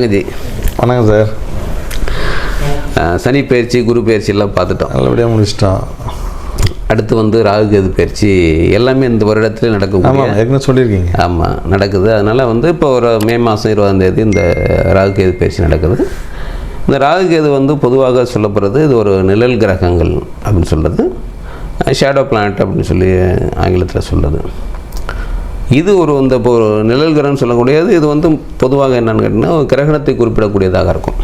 வணக்கம் ஜி. வணக்கம் சார். சனி பயிற்சி குரு பயிற்சி எல்லாம் பார்த்துட்டோம். நல்லபடியாக முடிச்சிட்டோம். அடுத்து வந்து ராகு கேது பயிற்சி எல்லாமே இந்த வருடத்துல ஆமாம் ஏற்கனவே சொல்லியிருக்கீங்க. ஆமாம் நடக்குது. அதனால் வந்து இப்போ ஒரு மே மாதம் இருபதாம் தேதி இந்த ராகு கேது பயிற்சி நடக்குது. இந்த ராகு கேது வந்து பொதுவாக சொல்லப்படுறது இது ஒரு நிழல் கிரகங்கள் அப்படின்னு சொல்கிறது ஷேடோ பிளானட் அப்படின்னு சொல்லி ஆங்கிலத்தில் சொல்கிறது இது ஒரு இந்த இப்போ நிழல் கிரகம்னு சொல்லக்கூடியது இது வந்து பொதுவாக என்னென்னு கேட்டிங்கன்னா ஒரு கிரகணத்தை குறிப்பிடக்கூடியதாக இருக்கும்.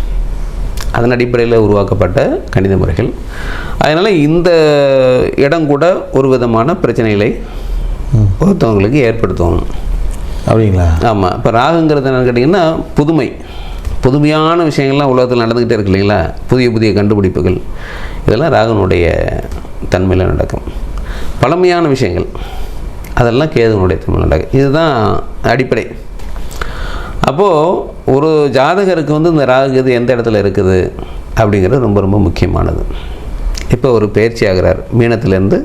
அதன் அடிப்படையில் உருவாக்கப்பட்ட கணித முறைகள். அதனால் இந்த இடம் கூட ஒரு விதமான பிரச்சனைகளை ஒருத்தவங்களுக்கு ஏற்படுத்தும். அப்படிங்களா? ஆமாம் இப்போ ராகுங்கிறது என்னன்னு கேட்டிங்கன்னா புதுமை. புதுமையான விஷயங்கள்லாம் உலகத்தில் நடந்துக்கிட்டே இருக்கு இல்லைங்களா? புதிய புதிய கண்டுபிடிப்புகள். இதெல்லாம் ராகுனுடைய தன்மையில் நடக்கும். பழமையான விஷயங்கள். அதெல்லாம் கேதுனுடைய தன்மையில் நடக்கும் இதுதான் அடிப்படை. அப்போது ஒரு ஜாதகருக்கு வந்து இந்த ராகு கேது எந்த இடத்துல இருக்குது அப்படிங்கிறது ரொம்ப ரொம்ப முக்கியமானது. இப்போ ஒரு பயிற்சி ஆகிறார். மீனத்திலேருந்து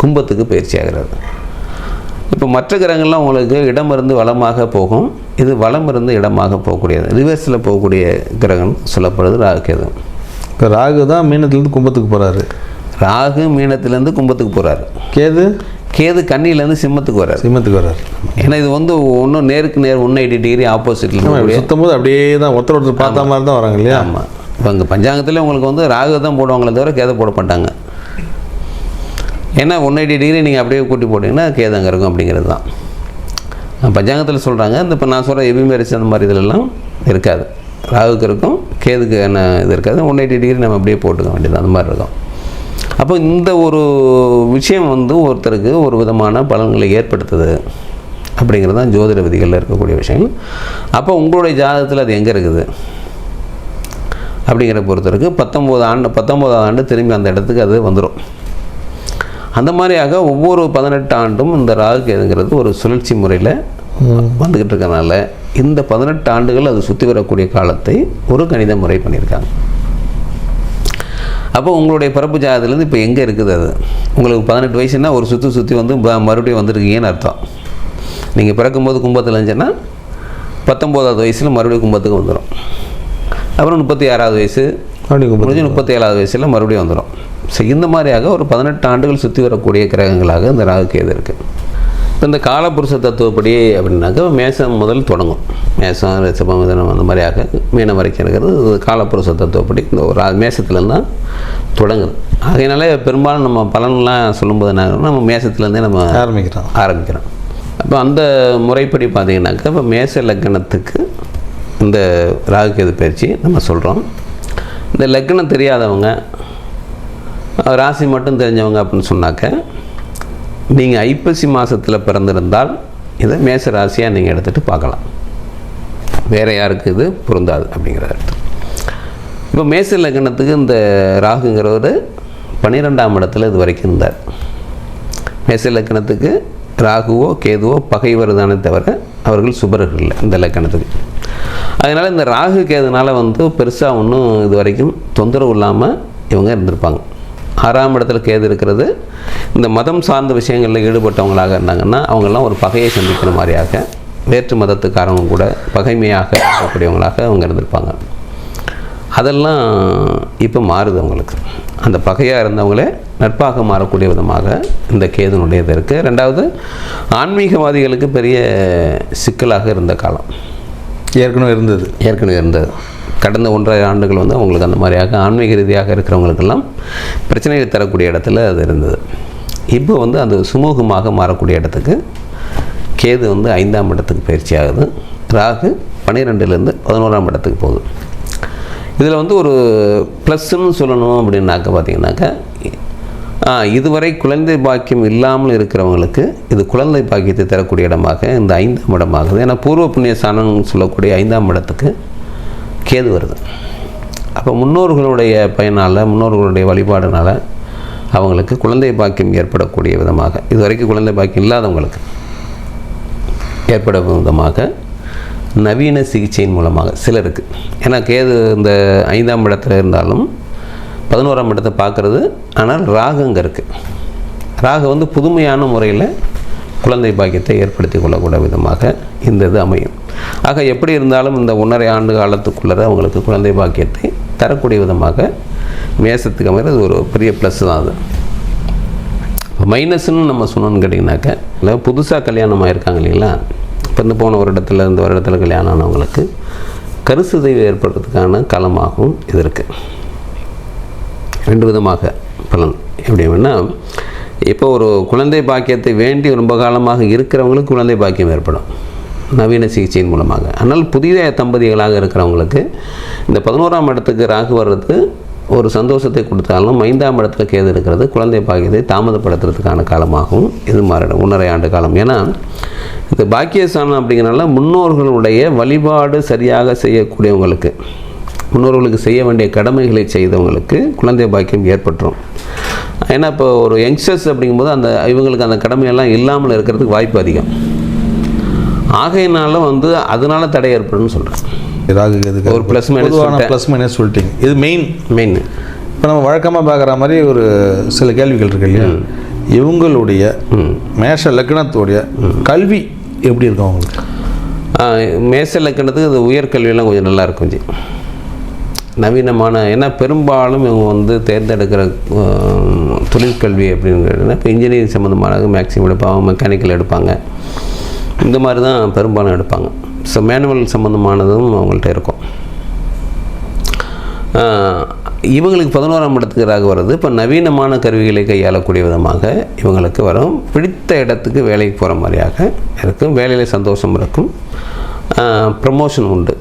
கும்பத்துக்கு பயிற்சி ஆகிறார். இப்போ மற்ற கிரகங்கள்லாம் உங்களுக்கு இடம் இருந்து வளமாக போகும். இது வளம் இருந்து இடமாக போகக்கூடியது. ரிவர்ஸில் போகக்கூடிய கிரகம் சொல்லப்படுது ராகு கேது. இப்போ ராகு தான் மீனத்துலேருந்து கும்பத்துக்கு போகிறாரு ராகு மீனத்திலேருந்து கும்பத்துக்கு போகிறாரு கேது? கேது கன்னியிலேருந்து சிம்மத்துக்கு வர்றாரு சிம்மத்துக்கு வர்றாரு ஏன்னா இது வந்து ஒன்றும் நேருக்கு நேர் ஒன் எயிட்டி டிகிரி ஆப்போசிட்டில் சுத்தம் போது அப்படியே தான் ஒருத்தர் ஒருத்தர் பார்த்த மாதிரி தான் வராங்க இல்லையா? ஆமாம் இப்போ இங்கே பஞ்சாங்கத்தில் உங்களுக்கு வந்து ராகு தான் போடுவாங்களே தவிர கேதை போட மாட்டாங்க. ஏன்னா ஒன் எயிட்டி டிகிரி நீங்கள் அப்படியே கூட்டி போட்டிங்கன்னா கேது அங்கே இருக்கும் அப்படிங்கிறது தான். பஞ்சாங்கத்தில் சொல்கிறாங்க இந்த இப்போ நான் சொல்கிற எபி மேரிஸ் அந்த மாதிரி இதிலெல்லாம் இருக்காது. ராகுக்கு இருக்கும் கேதுக்கு என்ன இது இருக்காது. ஒன் எயிட்டி டிகிரி நம்ம அப்படியே போட்டுக்க வேண்டியது அந்த மாதிரி இருக்கும். அப்போ இந்த ஒரு விஷயம் வந்து ஒருத்தருக்கு ஒரு விதமான பலன்களை ஏற்படுத்துது அப்படிங்கிறது தான் ஜோதிட விதிகளில் இருக்கக்கூடிய விஷயங்கள். அப்போ உங்களுடைய ஜாதகத்தில் அது எங்கே இருக்குது? அப்படிங்கிற பொறுத்தருக்கு. பத்தொம்போது ஆண்டு பத்தொம்போதாவது ஆண்டு திரும்பி அந்த இடத்துக்கு அது வந்துடும் அந்த மாதிரியாக ஒவ்வொரு பதினெட்டு ஆண்டும் இந்த ராகு கேதுங்கிறது ஒரு சுழற்சி முறையில் வந்துக்கிட்டு இருக்கனால இந்த பதினெட்டு ஆண்டுகள் அது சுற்றி வரக்கூடிய காலத்தை ஒரு கணித முறை பண்ணியிருக்காங்க. அப்போ உங்களுடைய பிறப்பு ஜாதகத்துலேருந்து இப்போ எங்கே இருக்குது அது? உங்களுக்கு பதினெட்டு வயசுன்னா ஒரு சுற்றி சுற்றி வந்து ப- மறுபடியும் வந்திருக்கீங்கன்னு அர்த்தம். நீங்கள் பிறக்கும்போது கும்பத்தில் இருந்துச்சுன்னா பத்தொம்போதாவது வயசில் மறுபடியும் கும்பத்துக்கு வந்துடும் அப்புறம் முப்பத்தி ஆறாவது வயசு முடிஞ்சு முப்பத்தி ஏழாவது வயசில் மறுபடியும் வந்துடும் ஸோ இந்த மாதிரியாக ஒரு பதினெட்டு ஆண்டுகள் சுற்றி வரக்கூடிய கிரகங்களாக இந்த ராகு கேது இருக்குது இப்போ இந்த காலப்புருஷ தத்துவப்படி அப்படின்னாக்கா மேசம் முதல் தொடங்கும். மேசம் ரிஷபம் மிதனம் அந்த மாதிரியாக மீனம் வரைக்கும் இருக்கிறது. இது காலப்புருஷ தத்துவப்படி இந்த ஒரு மேசத்துலேருந்து தான் தொடங்குது. ஆகையினால பெரும்பாலும் நம்ம பலன்லாம் சொல்லும்போது என்ன நம்ம மேசத்துலேருந்தே நம்ம ஆரம்பிக்கிறான் ஆரம்பிக்கிறோம். அப்போ அந்த முறைப்படி பார்த்தீங்கன்னாக்கா இப்போ மேச லக்னத்துக்கு இந்த ராகுகேது பயிற்சி நம்ம சொல்கிறோம் இந்த லக்னம் தெரியாதவங்க ராசி மட்டும் தெரிஞ்சவங்க அப்படின்னு சொன்னாக்க நீங்கள் ஐப்பசி மாதத்தில் பிறந்திருந்தால் இதை மேச ராசியாக நீங்கள் எடுத்துகிட்டு பார்க்கலாம். வேறு யாருக்கு இது பொருந்தாது அப்படிங்கிற அர்த்தம். இப்போ மேச லக்னத்துக்கு இந்த ராகுங்கிறவர் பன்னிரெண்டாம் இடத்துல இது வரைக்கும் இருந்தார். மேச லக்கணத்துக்கு ராகுவோ கேதுவோ பகைவர் தானே தவிர அவர்கள் சுபர்கள் இல்லை இந்த லக்கணத்துக்கு அதனால் இந்த ராகு கேதுனால் வந்து பெருசாக ஒன்றும் இது வரைக்கும் தொந்தரவு இல்லாமல் இவங்க இருந்திருப்பாங்க. ஆறாம் இடத்துல கேது இருக்கிறது. இந்த மதம் சார்ந்த விஷயங்களில் ஈடுபட்டவங்களாக இருந்தாங்கன்னா அவங்கெல்லாம் ஒரு பகையை சந்திக்கிற மாதிரியாக வேற்று மதத்துக்காரங்க கூட பகைமையாக இருக்கக்கூடியவங்களாக அவங்க இருந்திருப்பாங்க. அதெல்லாம் இப்போ மாறுது அவங்களுக்கு. அந்த பகையாக இருந்தவங்களே நட்பாக மாறக்கூடிய விதமாக இந்த கேதுனுடையது இருக்குது ரெண்டாவது ஆன்மீகவாதிகளுக்கு பெரிய சிக்கலாக இருந்த காலம். ஏற்கனவே இருந்தது. ஏற்கனவே இருந்தது. கடந்த ஒன்றரை ஆண்டுகள் வந்து அவங்களுக்கு அந்த மாதிரியாக ஆன்மீக ரீதியாக இருக்கிறவங்களுக்கெல்லாம் பிரச்சனைகள் தரக்கூடிய இடத்துல அது இருந்தது. இப்போ வந்து அது சுமூகமாக மாறக்கூடிய இடத்துக்கு கேது வந்து ஐந்தாம் இடத்துக்கு பயிற்சி ஆகுது. ராகு பன்னிரெண்டுலேருந்து பதினோராம் இடத்துக்கு போகுது. இதில் வந்து ஒரு ப்ளஸ்ன்னு சொல்லணும் அப்படின்னாக்க பார்த்தீங்கன்னாக்கா இதுவரை குழந்தை பாக்கியம் இல்லாமல் இருக்கிறவங்களுக்கு இது குழந்தை பாக்கியத்தை தரக்கூடிய இடமாக இந்த ஐந்தாம் இடமாகுது. ஏன்னா பூர்வ புண்ணிய சாணம்னு சொல்லக்கூடிய ஐந்தாம் இடத்துக்கு கேது வருது. அப்போ முன்னோர்களுடைய பயனால் முன்னோர்களுடைய வழிபாடுனால அவங்களுக்கு குழந்தை பாக்கியம் ஏற்படக்கூடிய விதமாக இதுவரைக்கும் குழந்தை பாக்கியம் இல்லாதவங்களுக்கு ஏற்படும் விதமாக நவீன சிகிச்சையின் மூலமாக சிலருக்கு. ஏன்னா கேது இந்த ஐந்தாம் இடத்துல இருந்தாலும் பதினோராம் இடத்தை பார்க்குறது ஆனால் ராகு இருக்குது ராகு வந்து புதுமையான முறையில் குழந்தை பாக்கியத்தை ஏற்படுத்தி கொள்ளக்கூடிய விதமாக இந்த இது அமையும். ஆக எப்படி இருந்தாலும் இந்த ஒன்றரை ஆண்டு காலத்துக்குள்ளே அவங்களுக்கு குழந்தை பாக்கியத்தை தரக்கூடிய விதமாக மேசத்துக்கு அமைகிறது. ஒரு பெரிய ப்ளஸ் தான் அது. இப்போ மைனஸ்னு நம்ம சொன்னோன்னு கேட்டிங்கனாக்க இல்லை புதுசாக கல்யாணம் ஆகியிருக்காங்க இல்லைங்களா? இப்போ இந்த போன வருடத்தில் இந்த வருடத்தில் கல்யாணம் ஆனவங்களுக்கு கருசிதைவு ஏற்படுறதுக்கான காலமாகவும் இது இருக்குது ரெண்டு விதமாக பலன். எப்படி வேணால் இப்போ ஒரு குழந்தை பாக்கியத்தை வேண்டி ரொம்ப காலமாக இருக்கிறவங்களுக்கு குழந்தை பாக்கியம் ஏற்படும். நவீன சிகிச்சையின் மூலமாக. ஆனால் புதிய தம்பதிகளாக இருக்கிறவங்களுக்கு இந்த பதினோராம் இடத்துக்கு ராகு வர்றது ஒரு சந்தோஷத்தை கொடுத்தாலும் ஐந்தாம் இடத்துல கேது இருக்கிறது குழந்தை பாக்கியத்தை தாமதப்படுத்துறதுக்கான காலமாகவும் இது மாறிடும் ஒன்றரை ஆண்டு காலம். ஏன்னா இந்த பாக்கியஸ்தானம் அப்படிங்கிறனால முன்னோர்களுடைய வழிபாடு சரியாக செய்யக்கூடியவங்களுக்கு முன்னோர்களுக்கு செய்ய வேண்டிய கடமைகளை செய்தவங்களுக்கு குழந்தை பாக்கியம் ஏற்பட்டுரும். ஏன்னா இப்போ ஒரு யங்ஸ்டர்ஸ் அப்படிங்கும்போது அந்த இவங்களுக்கு அந்த கடமையெல்லாம் இல்லாமல் இருக்கிறதுக்கு வாய்ப்பு அதிகம். ஆகையினால வந்து அதனால தடை ஏற்படும்னு சொல்கிறேன் கேதுக்கு ஒரு பொதுவான சொல்லிட்டேன். ப்ளஸ் மைனஸ் சொல்லிட்டீங்க. இது மெயின் மெயின் இப்போ நம்ம வழக்கமாக பார்க்குற மாதிரி ஒரு சில கேள்விகள் இருக்கு இல்லையா? இவங்களுடைய மேஷ லக்னத்துடைய கல்வி எப்படி இருக்கும் அவங்களுக்கு? மேச லக்கணத்துக்கு அது உயர்கல்வியெல்லாம் கொஞ்சம் நல்லா இருக்கும் ஜி. நவீனமான ஏன்னா பெரும்பாலும் இவங்க வந்து தேர்ந்தெடுக்கிற தொழிற்கல்வி அப்படிங்கிறது இப்போ இன்ஜினியரிங் சம்மந்தமானது மேக்ஸிமம் எடுப்பாங்க மெக்கானிக்கல் எடுப்பாங்க. இந்த மாதிரி தான் பெரும்பாலும் எடுப்பாங்க. ஸோ மேனுவல் சம்மந்தமானதும் அவங்கள்ட்ட இருக்கும். இவங்களுக்கு பதினோராம் இடத்துக்கு ராகு வர்றது இப்போ நவீனமான கருவிகளை கையாளக்கூடிய விதமாக இவங்களுக்கு வரும். பிடித்த இடத்துக்கு வேலைக்கு போகிற மாதிரியாக இருக்கும். வேலையில் சந்தோஷம் இருக்கும். ப்ரமோஷன் உண்டு.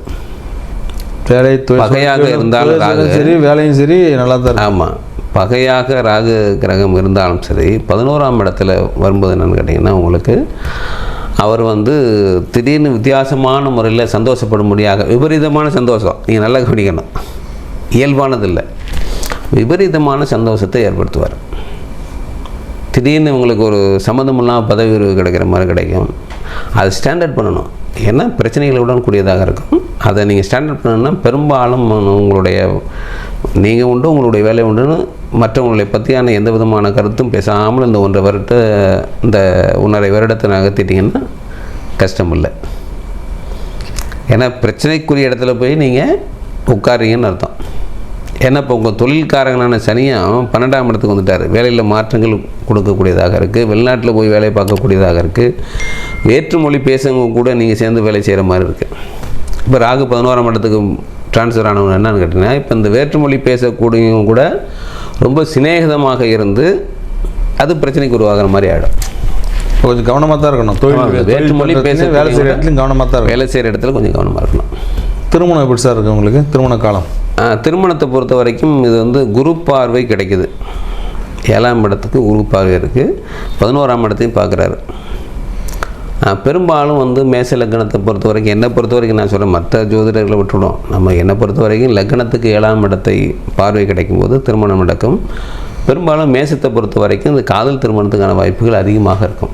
வேலை பகையாக இருந்தாலும். சரி வேலையும் சரி நல்லா தான் ஆமாம் பகையாக ராகு கிரகம் இருந்தாலும் சரி பதினோராம் இடத்துல வரும்போது என்னென்னு கேட்டிங்கன்னா உங்களுக்கு அவர் வந்து திடீர்னு வித்தியாசமான முறையில் சந்தோஷப்படும்படியாக விபரீதமான சந்தோஷம். நீங்கள் நல்லா கவனிக்கணும். இயல்பானது இல்லை விபரீதமான சந்தோஷத்தை ஏற்படுத்துவார். திடீர்னு உங்களுக்கு ஒரு சம்மந்தமில்லாம பதவி உயர்வு கிடைக்கிற மாதிரி கிடைக்கும். அது ஸ்டாண்டர்ட் பண்ணணும். ஏன்னா பிரச்சனைகளுடன் கூடியதாக இருக்கும். அதை நீங்கள் ஸ்டாண்டர்ட் பண்ணணும்னா பெரும்பாலும் உங்களுடைய நீங்கள் உண்டு உங்களுடைய வேலை உண்டுன்னு மற்றவங்களை பற்றியான எந்த விதமான கருத்தும் பேசாமல் இந்த ஒன்றரை வருட இந்த ஒன்றரை வருடத்தை நகர்த்திட்டிங்கன்னா கஷ்டம் இல்லை. ஏன்னா பிரச்சனைக்குரிய இடத்துல போய் நீங்கள் உட்காரீங்கன்னு அர்த்தம். ஏன்னா இப்போ உங்கள் தொழில்காரங்களான சனியும் பன்னெண்டாம் இடத்துக்கு வந்துட்டார். வேலையில் மாற்றங்கள் கொடுக்கக்கூடியதாக இருக்குது வெளிநாட்டில் போய் வேலை பார்க்கக்கூடியதாக இருக்குது வேற்றுமொழி பேசுறவங்க கூட நீங்கள் சேர்ந்து வேலை செய்கிற மாதிரி இருக்குது இப்போ ராகு பதினோராம் இடத்துக்கு ட்ரான்ஸ்ஃபர் ஆனவங்க என்னன்னு கேட்டிங்கன்னா இப்போ இந்த வேற்றுமொழி பேசக்கூடியவங்க கூட ரொம்ப சிநேகிதமாக இருந்து அது பிரச்சனைக்கு உருவாகிற மாதிரி ஆகிடும் கொஞ்சம் கவனமாக தான் இருக்கணும். தொழில் வேற்றுமொழி பண்றதுலயும் வேலை செய்கிற இடத்துலையும் கவனமாக தான் வேலை செய்கிற இடத்துல கொஞ்சம் கவனமாக இருக்கணும். திருமணம் எப்படி சார் இருக்கு உங்களுக்கு? திருமண காலம். திருமணத்தை பொறுத்த வரைக்கும் இது வந்து குரு பார்வை கிடைக்குது. ஏழாம் இடத்துக்கு குரு பார்வை இருக்குது பதினோராம் இடத்தையும் பார்க்குறாரு. பெரும்பாலும் வந்து மேச லக்னத்தை பொறுத்த வரைக்கும் என்னை பொறுத்த வரைக்கும் நான் சொல்கிறேன் மற்ற ஜோதிடர்களை விட்டுவிடும் நம்ம என்னை பொறுத்த வரைக்கும் லக்னத்துக்கு ஏழாம் இடத்தை பார்வை கிடைக்கும்போது திருமணம் நடக்கும். பெரும்பாலும் மேசத்தை பொறுத்த வரைக்கும் இந்த காதல் திருமணத்துக்கான வாய்ப்புகள் அதிகமாக இருக்கும்.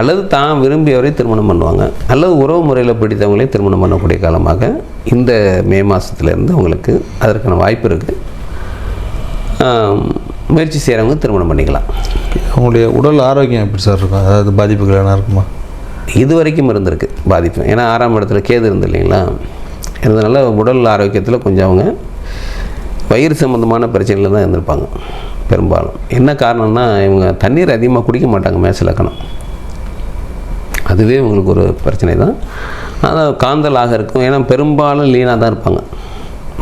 அல்லது தான் விரும்பியவரை திருமணம் பண்ணுவாங்க. அல்லது உறவு முறையில் பிடித்தவங்களே திருமணம் பண்ணக்கூடிய காலமாக இந்த மே மாதத்துலேருந்து அவங்களுக்கு அதற்கான வாய்ப்பு இருக்குது முயற்சி செய்கிறவங்க திருமணம் பண்ணிக்கலாம். உங்களுடைய உடல் ஆரோக்கியம் எப்படி சார் இருக்கும்? அதாவது பாதிப்புகள் என்ன இருக்குமா? இது வரைக்கும் இருந்திருக்கு பாதிப்பு. ஏன்னா ஆறாம் இடத்துல கேது இருந்து இல்லைங்களா? இருந்தனால உடல் ஆரோக்கியத்தில் கொஞ்சம் அவங்க வயிறு சம்மந்தமான பிரச்சனையில் தான் இருந்திருப்பாங்க. பெரும்பாலும். என்ன காரணம்னா இவங்க தண்ணீர் அதிகமாக குடிக்க மாட்டாங்க மேச லக்கணம் அதுவே உங்களுக்கு ஒரு பிரச்சனை தான் அதான் காந்தலாக இருக்கும். ஏன்னா பெரும்பாலும் லீனாக தான் இருப்பாங்க.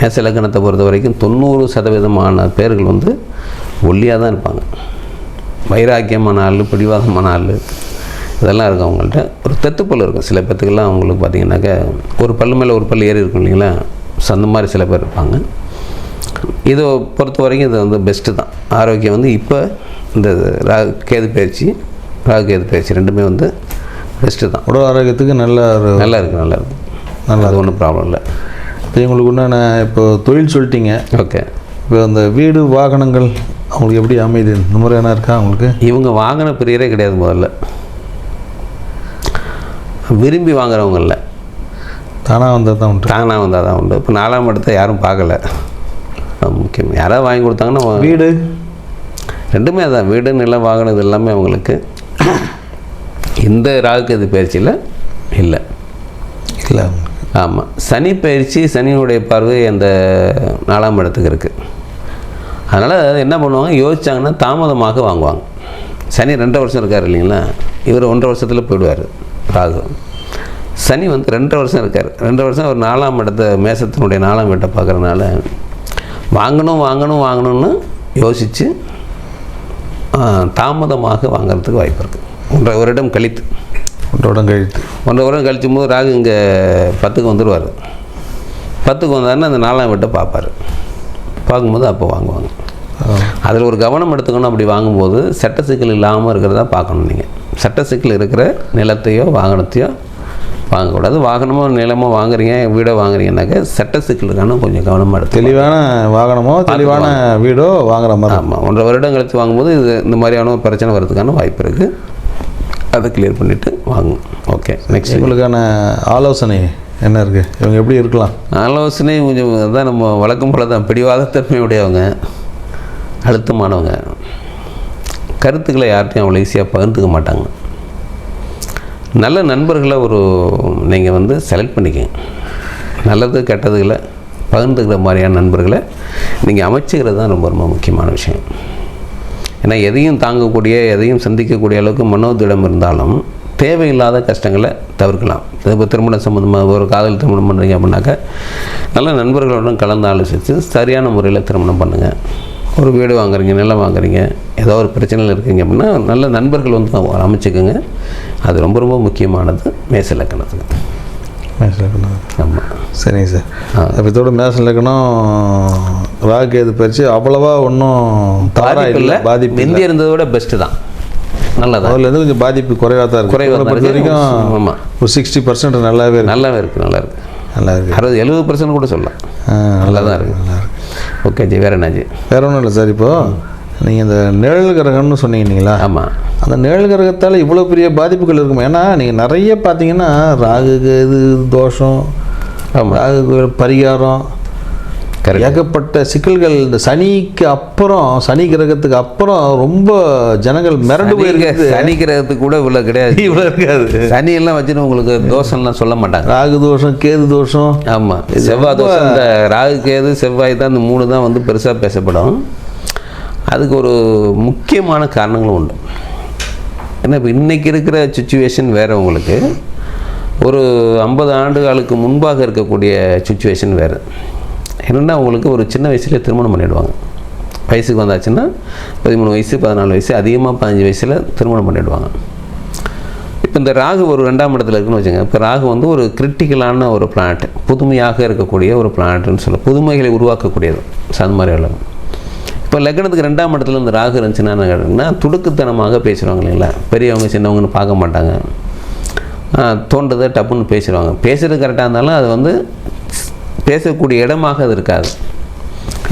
மேச லக்கணத்தை பொறுத்த வரைக்கும் தொண்ணூறு சதவீதமான பேர்கள் வந்து ஒல்லியாக தான் இருப்பாங்க. வைராக்கியமான ஆள் பிடிவாதமான ஆள் இதெல்லாம் இருக்கும் அவங்கள்ட்ட. ஒரு தெத்துப்பல் இருக்கும். சில பேத்துக்கெல்லாம் அவங்களுக்கு பார்த்திங்கனாக்கா ஒரு பல்லு மேலே ஒரு பல்லு ஏறி இருக்கும் இல்லைங்களா? ஸோ அந்த மாதிரி சில பேர் இருப்பாங்க. இதை பொறுத்த வரைக்கும் இது வந்து பெஸ்ட்டு தான். ஆரோக்கியம் வந்து இப்போ இந்த ராகு கேது பயிற்சி ராகு கேது பயிற்சி ரெண்டுமே வந்து பெஸ்ட்டு தான். உடல் ஆரோக்கியத்துக்கு நல்ல ஒரு நல்லா இருக்குது நல்லா இருக்கு நல்லா அது ஒன்றும் ப்ராப்ளம் இல்லை. இப்போ உங்களுக்கு உண்டான இப்போ தொழில் சொல்லிட்டீங்க. ஓகே. இப்போ அந்த வீடு வாகனங்கள் அவங்களுக்கு எப்படி அமையுது? இந்த என்ன இருக்கா அவங்களுக்கு இவங்க வாங்கின பிரியரே கிடையாது முதல்ல. விரும்பி வாங்குறவங்க இல்லை. தானாக வந்தால் தான் உண்டு. தானாக வந்தால் தான் உண்டு. இப்போ நாலாம் இடத்தை யாரும் பார்க்கல. முக்கியம். யாராவது வாங்கி கொடுத்தாங்கன்னா வீடு? ரெண்டுமே அதான். வீடு நிலம் வாகனம் இது எல்லாமே அவங்களுக்கு. இந்த ராகுகேது பயிற்சியில் இல்லை? இல்லை. ஆமாம் சனி பயிற்சி சனியுடைய பார்வை அந்த நாலாம் இடத்துக்கு இருக்குது அதனால் என்ன பண்ணுவாங்க? யோசிச்சாங்கன்னா தாமதமாக வாங்குவாங்க. சனி ரெண்டரை வருஷம் இருக்கார் இல்லைங்களா? இவர் ஒன்றரை வருஷத்தில் போயிடுவார் ராகு. சனி வந்து ரெண்டரை வருஷம் இருக்கார். ரெண்டரை வருஷம் ஒரு நாலாம் இடத்த மேசத்தினுடைய நாலாம் இடத்தை பார்க்குறதுனால வாங்கணும் வாங்கணும் வாங்கணும்னு யோசித்து தாமதமாக வாங்குறதுக்கு வாய்ப்பு இருக்குது ஒன்றரை வருடம் கழித்து. ஒன்றோட கழித்து. ஒன்றரை வருடம் கழிச்சும் போது ராகு இங்கே பத்துக்கு வந்துடுவார் பத்துக்கு வந்தாருன்னா அந்த நாலாம் வீட்டை பார்ப்பார். பார்க்கும்போது அப்போ வாங்குவாங்க. அதில் ஒரு கவனம் எடுத்துக்கணும் அப்படி வாங்கும்போது சட்ட சிக்கல் இல்லாமல் இருக்கிறதா பார்க்கணும் நீங்கள் சட்ட சிக்கல் இருக்கிற நிலத்தையோ வாகனத்தையோ வாங்கக்கூடாது. வாகனமோ நிலமோ வாங்குறீங்க வீடோ வாங்குறீங்கன்னாக்க சட்ட சிக்கலுக்கான கொஞ்சம் கவனமாக எடுத்து தெளிவான வாகனமோ தெளிவான வீடோ வாங்குற மாதிரி. ஆமாம் ஒன்றரை வருடம் கழித்து வாங்கும்போது இது இந்த மாதிரியான ஒரு பிரச்சனை வர்றதுக்கான வாய்ப்பு இருக்குது அதை கிளியர் பண்ணிவிட்டு வாங்கும் ஓகே நெக்ஸ்ட் உங்களுக்கான ஆலோசனை என்ன இருக்கு? இவங்க எப்படி இருக்கலாம்? ஆலோசனை கொஞ்சம் அதான் நம்ம வழக்கம் போல தான் பிடிவாதத்தன்மை உடையவங்க அழுத்தமானவங்க. கருத்துக்களை யார்கிட்டையும் அவ்வளோ ஈஸியாக பகிர்ந்துக்க மாட்டாங்க. நல்ல நண்பர்களை ஒரு நீங்கள் வந்து செலக்ட் பண்ணிக்கங்க. நல்லது கெட்டதுகளை பகிர்ந்துக்கிற மாதிரியான நண்பர்களை நீங்கள் அமைச்சுக்கிறது தான் ரொம்ப ரொம்ப முக்கியமான விஷயம். ஏன்னா எதையும் தாங்கக்கூடிய எதையும் சந்திக்கக்கூடிய அளவுக்கு மனோதிடம் இருந்தாலும் தேவையில்லாத கஷ்டங்களை தவிர்க்கலாம். இப்போ திருமணம் சம்மந்தமாக ஒரு காதல் திருமணம் பண்ணுறீங்க அப்படின்னாக்கா நல்ல நண்பர்களுடன் கலந்து ஆலோசித்து சரியான முறையில் திருமணம் பண்ணுங்கள் ஒரு வீடு வாங்குறீங்க நிலம் வாங்குறீங்க ஏதோ ஒரு பிரச்சனையில் இருக்கீங்க அப்படின்னா நல்ல நண்பர்கள் வந்து அமைச்சுக்குங்க. அது ரொம்ப ரொம்ப முக்கியமானது மேச இலக்கணத்துக்கு. ஆமாம் சரிங்க சார். அப்போ இதோட மேஷ லக்னம் ராகுகேது பயிற்சி அவ்வளவா ஒன்றும் பாதிப்பு இல்லை பாதிப்பு முந்தி இருந்ததை விட பெஸ்ட்டு தான். நல்லதா? அதுலேருந்து கொஞ்சம் பாதிப்பு குறைவாக தான் இருக்கு. குறைவா உங்களை தான் பொறுத்த. வரைக்கும் ஆமா. ஒரு சிக்ஸ்டி பர்சன்ட் நல்லாவே இருக்கு. நல்லாவே இருக்குது நல்லா இருக்குது நல்லா இருக்கு. அறுபது எழுபது பர்சன்ட் கூட சொல்லலாம். நல்லா தான் இருக்குது ஓகே ஜி வேறு என்னாச்சு வேற ஒன்றும் இல்லை சார் இப்போ. நீங்கள் இந்த நிழல் கிரகம்னு சொன்னீங்க இல்லைங்களா? ஆமாம் அந்த நிழல் கிரகத்தால் இவ்வளோ பெரிய பாதிப்புகள் இருக்குமா. ஏன்னா நீங்கள் நிறைய பார்த்தீங்கன்னா ராகு இது தோஷம் ராகு பரிகாரம் ஏகப்பட்ட சிக்கல்கள். இந்த சனிக்கு அப்புறம் சனி கிரகத்துக்கு அப்புறம் ரொம்ப ஜனங்கள் மிரண்டு போயிருக்கு சனி கிரகத்துக்கு கூட இவ்வளோ கிடையாது. இவ்வளோ இருக்காது. சனி எல்லாம் வச்சுட்டு உங்களுக்கு தோஷம்லாம் சொல்ல மாட்டாங்க. ராகு தோஷம் கேது தோஷம். ஆமாம் செவ்வாய் தோஷம் இந்த ராகு கேது செவ்வாய் தான் இந்த மூணு தான் வந்து பெருசாக பேசப்படும். அதுக்கு ஒரு முக்கியமான காரணங்களும் உண்டு. ஏன்னா இப்போ இன்றைக்கி இருக்கிற சுச்சுவேஷன் வேறு உங்களுக்கு. ஒரு ஐம்பது ஆண்டுகளுக்கு முன்பாக இருக்கக்கூடிய சுச்சுவேஷன் வேறு. என்னென்னா உங்களுக்கு ஒரு சின்ன வயசுலேயே திருமணம் பண்ணிவிடுவாங்க வயசுக்கு வந்தாச்சுன்னா பதிமூணு வயசு பதினாலு வயசு அதிகமாக பதினஞ்சு வயசில் திருமணம் பண்ணிவிடுவாங்க இப்போ இந்த ராகு ஒரு ரெண்டாம் இடத்துல இருக்குன்னு வச்சுங்க இப்போ ராகு வந்து ஒரு கிரிட்டிக்கலான ஒரு பிளானட் புதுமையாக இருக்கக்கூடிய ஒரு பிளானட்னு சொல்ல புதுமைகளை உருவாக்கக்கூடியது. ஸோ அந்த மாதிரி எல்லாம் இப்போ லக்னத்துக்கு ரெண்டாம் இடத்துல இந்த ராகு இருந்துச்சுன்னா கேட்டிங்கன்னா துடுக்குத்தனமாக பேசுகிறாங்க இல்லைங்களா? பெரியவங்க சின்னவங்கன்னு பார்க்க மாட்டாங்க. தோன்றதை டப்புன்னு பேசிடுவாங்க. பேசுகிறது கரெக்டாக இருந்தாலும் அது வந்து பேசக்கூடிய இடமாக அது இருக்காது.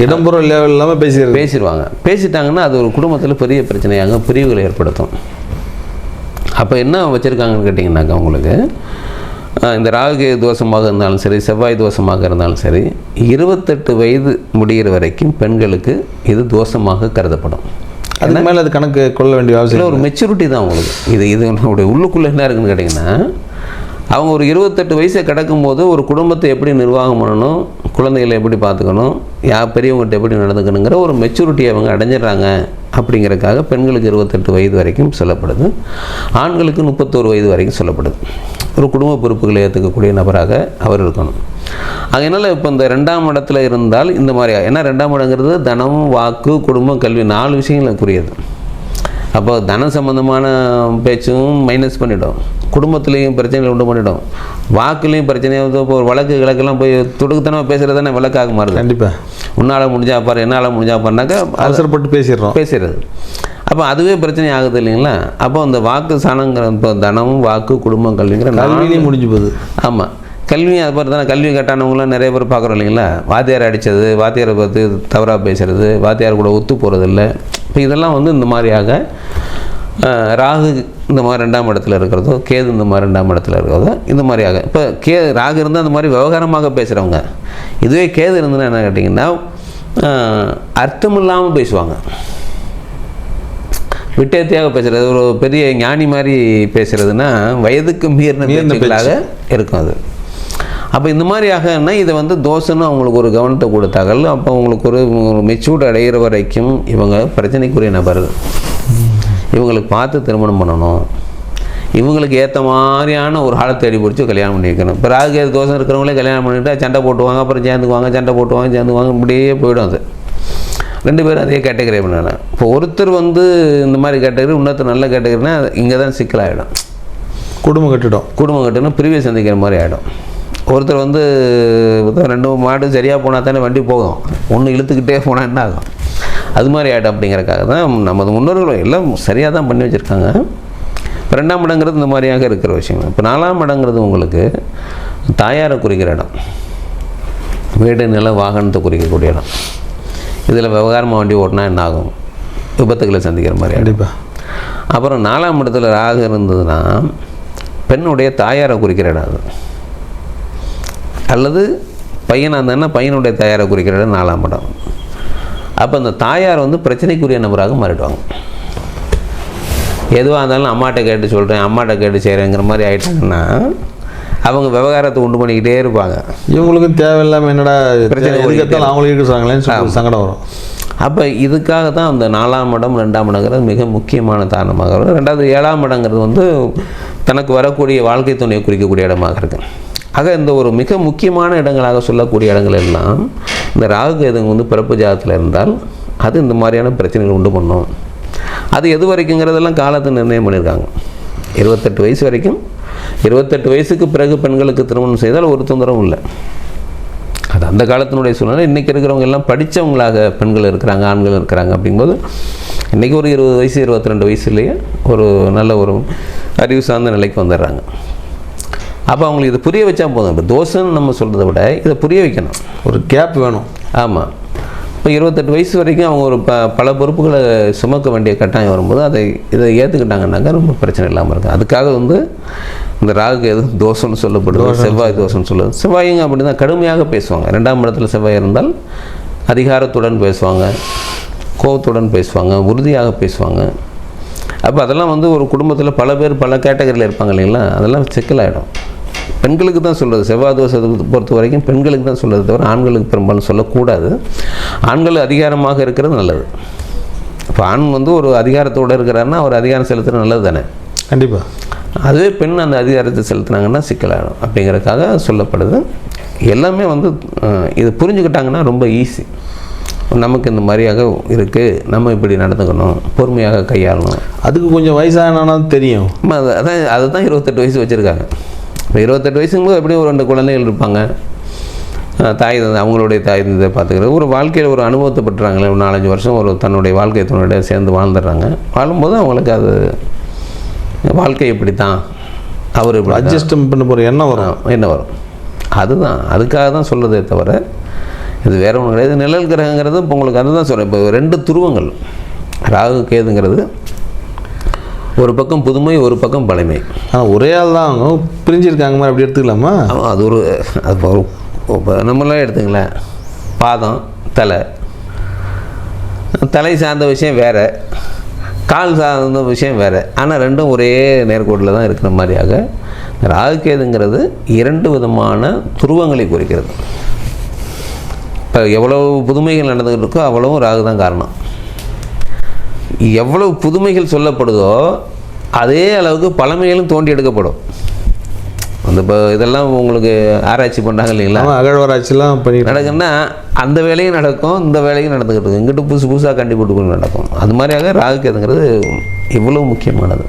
இடம்புறம் லெவல் இல்லாமல் பேசிடுறது. பேசிடுவாங்க. பேசிட்டாங்கன்னா அது ஒரு குடும்பத்தில் பெரிய பிரச்சனையாக பிரிவுகளை ஏற்படுத்தும். அப்போ என்ன வச்சுருக்காங்கன்னு கேட்டிங்கனாக்கா உங்களுக்கு இந்த ராகு தோஷமாக இருந்தாலும் சரி செவ்வாய் தோஷமாக இருந்தாலும் சரி இருபத்தெட்டு வயது முடிகிற வரைக்கும் பெண்களுக்கு இது தோஷமாக கருதப்படும். அதுக்கு மேலே அது கணக்கு கொள்ள வேண்டிய அவசியம் ஒரு மெச்சூரிட்டி தான் உங்களுக்கு. இது இது உங்களுடைய உள்ளுக்குள்ளே என்ன இருக்குன்னு கேட்டிங்கன்னா அவங்க ஒரு இருபத்தெட்டு வயசை கிடக்கும்போது ஒரு குடும்பத்தை எப்படி நிர்வாகம் பண்ணணும்? குழந்தைகளை எப்படி பார்த்துக்கணும்? யார் பெரியவங்ககிட்ட எப்படி நடந்துக்கணுங்கிற ஒரு மெச்சூரிட்டி அவங்க அடைஞ்சிடுறாங்க அப்படிங்கிறதுக்காக பெண்களுக்கு இருபத்தெட்டு வயது வரைக்கும் சொல்லப்படுது. ஆண்களுக்கு முப்பத்தோரு வயது வரைக்கும் சொல்லப்படுது. ஒரு குடும்ப பொறுப்புகளை ஏற்றுக்கக்கூடிய நபராக அவர் இருக்கணும். அதனால் இப்போ இந்த ரெண்டாம் இடத்துல இருந்தால் இந்த மாதிரி ஏன்னா ரெண்டாம் இடங்கிறது தனம் வாக்கு குடும்பம் கல்வி நாலு விஷயங்களுக்குரியது. அப்போ தன சம்பந்தமான பேச்சும் மைனஸ் பண்ணிடும். குடும்பத்துலேயும் பிரச்சனைகள் உண்டு பண்ணிடும். வாக்குலேயும் பிரச்சனை வந்து இப்போ ஒரு வழக்கு கிழக்கெல்லாம் போய் துடுக்குத்தனமாக பேசுகிறது தானே விளக்காக மாறுது. கண்டிப்பாக உன்னால் முடிஞ்சா பாரு என்னால் முடிஞ்சா பாருனாக்கா அவசரப்பட்டு பேசிடுறோம். பேசுறது அப்போ அதுவே பிரச்சனை ஆகுது இல்லைங்களா? அப்போ அந்த வாக்கு சாணங்கிற இப்போ தனமும் வாக்கு குடும்பம் கல்விங்கிற கல்வியிலையும் முடிஞ்சு போகுது. ஆமாம் கல்வி அது மாதிரி தானே கல்வி கட்டானவங்களாம் நிறைய பேர் பார்க்குறோம் இல்லைங்களா? வாத்தியார் அடித்தது வாத்தியாரை பார்த்து தவறாக பேசுறது வாத்தியார் கூட ஒத்து போகிறதில்ல இப்போ இதெல்லாம் வந்து இந்த மாதிரியாக ராகு இந்த மாதிரி ரெண்டாம் இடத்துல இருக்கிறதோ கேது இந்த மாதிரி ரெண்டாம் இடத்துல இருக்கிறதோ இந்த மாதிரியாக. இப்போ கே ராகு இருந்தால் அந்த மாதிரி விவகாரமாக பேசுகிறவங்க இதுவே கேது இருந்ததுன்னா என்ன கேட்டிங்கன்னா அர்த்தம் இல்லாமல் பேசுவாங்க. விட்டேத்தியாக பேசுறது ஒரு பெரிய ஞானி மாதிரி பேசுறதுன்னா வயதுக்கு மீறின பேச்சுக்களாக இருக்கும் அது. அப்போ இந்த மாதிரி ஆகன்னா இதை வந்து தோசைன்னு அவங்களுக்கு ஒரு கவனத்தை கொடுத்தார்கள். அப்போ அவங்களுக்கு ஒரு மெச்சூர்ட் அடைகிற வரைக்கும் இவங்க பிரச்சனைக்குரிய நபர்கள். இவங்களுக்கு பார்த்து திருமணம் பண்ணணும். இவங்களுக்கு ஏற்ற மாதிரியான ஒரு ஆளை தேடி பிடிச்சி கல்யாணம் பண்ணி வைக்கணும். இப்போ ராகு தோசை இருக்கிறவங்களே கல்யாணம் பண்ணிட்டா சண்டை போட்டுவாங்க அப்புறம் சேர்ந்துக்குவாங்க சண்டை போட்டுவாங்க சேர்ந்துக்குவாங்க இப்படியே போயிடும் அது. ரெண்டு பேரும் அதே கேட்டகரி பண்ணாங்க இப்போ ஒருத்தர் வந்து இந்த மாதிரி கேட்டகரி இன்னொருத்தர் நல்ல கேட்டகரினா இங்கே தான் சிக்கலாகிடும் குடும்ப கட்டிடம் குடும்பம் கட்டுனா பிரிவை சந்திக்கிற மாதிரி ஆகிடும் ஒருத்தர் வந்து ரெண்டு மாடு சரியாக போனால் தானே வண்டி போகும். ஒன்று இழுத்துக்கிட்டே போனால் என்ன ஆகும்? அது மாதிரி ஆகிடும் அப்படிங்கிறக்காக தான் நமது முன்னோர்கள் எல்லாம் சரியாக தான் பண்ணி வச்சுருக்காங்க. இப்போ ரெண்டாம் இடங்கிறது இந்த மாதிரியாக இருக்கிற விஷயம். இப்போ நாலாம் இடங்கிறது உங்களுக்கு தாயாரை குறிக்கிற இடம். வீடு நில வாகனத்தை குறிக்கக்கூடிய இடம். இதில் விவகாரமாக வண்டி ஓட்டினா என்ன ஆகும்? விபத்துக்களை சந்திக்கிற மாதிரி கண்டிப்பாக அப்புறம் நாலாம் இடத்துல ராகு இருந்ததுன்னா பெண்ணுடைய தாயாரை குறிக்கிற இடம் அது. அல்லது பையனாக இருந்தாங்கன்னா பையனுடைய தாயாரை குறிக்கிற இடம் நாலாம் இடம். அப்போ அந்த தாயார் வந்து பிரச்சனைக்குரிய நபராக மாறிடுவாங்க. எதுவாக இருந்தாலும் அம்மாட்ட கேட்டு சொல்கிறேன் அம்மாட்ட கேட்டு செய்கிறேங்கிற மாதிரி ஆயிட்டாங்கன்னா அவங்க விவகாரத்தை உண்டு பண்ணிக்கிட்டே இருப்பாங்க. இவங்களுக்கும் தேவையில்லாமல் என்னடா பிரச்சனை அவங்களுக்கு இருக்கிறாங்களேன்னு சங்கடம் வரும். அப்போ இதுக்காக தான் அந்த நாலாம் இடம் ரெண்டாம் இடங்கிறது மிக முக்கியமான தாரணமாக வரும். ரெண்டாவது ஏழாம் இடங்கிறது வந்து தனக்கு வரக்கூடிய வாழ்க்கை துணையை குறிக்கக்கூடிய இடமாக இருக்கு. ஆக இந்த ஒரு மிக முக்கியமான இடங்களாக சொல்லக்கூடிய இடங்கள் எல்லாம் இந்த ராகு எதுங்க வந்து பிறப்பு ஜாதத்தில் இருந்தால் அது இந்த மாதிரியான பிரச்சனைகள் உண்டு பண்ணும். அது எது வரைக்குங்கிறதெல்லாம் காலத்தை நிர்ணயம் பண்ணியிருக்காங்க. இருபத்தெட்டு வயசு வரைக்கும் இருபத்தெட்டு வயசுக்கு பிறகு பெண்களுக்கு திருமணம் செய்தால் ஒரு தொந்தரவும் இல்லை. அது அந்த காலத்தினுடைய சூழ்நிலை. இன்றைக்கி இருக்கிறவங்க எல்லாம் படித்தவங்களாக பெண்கள் இருக்கிறாங்க ஆண்கள் இருக்கிறாங்க அப்படிங்கும்போது இன்றைக்கி ஒரு இருபது வயசு இருபத்தி ரெண்டு வயசுலேயே ஒரு நல்ல ஒரு அறிவு சார்ந்த நிலைக்கு வந்துடுறாங்க. அப்போ அவங்களுக்கு இது புரிய வச்சா போதும். இப்போ தோசைன்னு நம்ம சொல்கிறத விட இதை புரிய வைக்கணும். ஒரு கேப் வேணும். ஆமாம் இப்போ இருபத்தெட்டு வயசு வரைக்கும் அவங்க ஒரு ப பல பொறுப்புகளை சுமக்க வேண்டிய கட்டாயம் வரும்போது அதை இதை ஏற்றுக்கிட்டாங்கன்னாக்கா ரொம்ப பிரச்சனை இல்லாமல் இருக்கும். அதுக்காக வந்து இந்த ராகு எது தோஷம்னு சொல்லப்படுது செவ்வாய் தோஷம்னு சொல்லுது செவ்வாய்ங்க அப்படி தான் கடுமையாக பேசுவாங்க. ரெண்டாம் இடத்துல செவ்வாய் இருந்தால் அதிகாரத்துடன் பேசுவாங்க கோபத்துடன் பேசுவாங்க உறுதியாக பேசுவாங்க. அப்போ அதெல்லாம் வந்து ஒரு குடும்பத்தில் பல பேர் பல கேட்டகரியில் இருப்பாங்க இல்லைங்களா? அதெல்லாம் சிக்கலாயிடும். பெண்களுக்கு தான் சொல்கிறது செவ்வாய் தோஷத்தை பொறுத்த வரைக்கும் பெண்களுக்கு தான் சொல்கிறது தவிர ஆண்களுக்கு பெரும்பாலும் சொல்லக்கூடாது. ஆண்கள் அதிகாரமாக இருக்கிறது நல்லது. இப்போ ஆண் வந்து ஒரு அதிகாரத்தோடு இருக்கிறாருன்னா அவர் அதிகாரம் செலுத்துறது நல்லது தானே? கண்டிப்பாக அதுவே பெண் அந்த அதிகாரத்தை செலுத்துனாங்கன்னா சிக்கலாயிடும் அப்படிங்கிறதுக்காக சொல்லப்படுது. எல்லாமே வந்து இது புரிஞ்சுக்கிட்டாங்கன்னா ரொம்ப ஈஸி நமக்கு இந்த மாதிரியாக இருக்குது நம்ம இப்படி நடந்துக்கணும். பொறுமையாக கையாளணும். அதுக்கு கொஞ்சம் வயசானாலும் தெரியும். அதான் அதுதான் இருபத்தெட்டு வயசு வச்சுருக்காங்க. இப்போ இருபத்தெட்டு வயசுங்கும்போது எப்படியும் ஒரு ரெண்டு குழந்தைகள் இருப்பாங்க. தாய் தந்தை அவங்களுடைய தாய் தந்தை பார்த்துக்கிறது ஒரு வாழ்க்கையில் ஒரு அனுபவத்தை பெற்றுறாங்களே ஒரு நாலஞ்சு வருஷம் ஒரு தன்னுடைய வாழ்க்கை துணையோட சேர்ந்து வாழ்ந்துடுறாங்க. வாழும்போது அவங்களுக்கு அது வாழ்க்கை இப்படி தான் அவர் இப்படி அட்ஜஸ்ட் பண்ண போகிற எண்ணம் வரும். என்ன வரும். அதுதான். அதுக்காக தான் சொல்கிறதே தவிர இது வேற ஒன்றும் கிடையாது. நிழல் கிரகங்கிறது இப்போ உங்களுக்கு அதுதான் சொல்கிறேன் இப்போ ரெண்டு துருவங்கள். ராகு கேதுங்கிறது ஒரு பக்கம் புதுமை ஒரு பக்கம் பழமை. ஆனால் ஒரே ஆள் தான். அவங்க பிரிஞ்சிருக்காங்க மாதிரி அப்படி எடுத்துக்கலாமா? அது ஒரு அது இப்போ நம்மளாம் எடுத்துங்களேன் பாதம் தலை. தலை சார்ந்த விஷயம் வேறு. கால் சார்ந்த விஷயம் வேறு. ஆனால் ரெண்டும் ஒரே நேர்கோட்டில் தான் இருக்கிற மாதிரியாக ராகுகேதுங்கிறது இரண்டு விதமான துருவங்களை குறிக்கிறது. இப்போ எவ்வளவு புதுமைகள் நடந்துகிட்டு இருக்கோ அவ்வளவும் ராகு தான் காரணம். எவ்வளவு புதுமைகள் சொல்லப்படுதோ அதே அளவுக்கு பழமைகளும் தோண்டி எடுக்கப்படும். அந்த இப்போ இதெல்லாம் உங்களுக்கு ஆராய்ச்சி பண்ணுறாங்க இல்லைங்களா? அகழ்வாராய்ச்சிலாம் பண்ணிட்டு நடக்குன்னா அந்த வேலையும் நடக்கும் இந்த வேலையும் நடந்துக்கிட்டு இருக்கும் இங்கிட்டு புதுசு புதுசாக கண்டுபிடிப்பு நடக்கும். அது மாதிரியாக ராகுகேதுங்கிறது இவ்வளவு முக்கியமானது.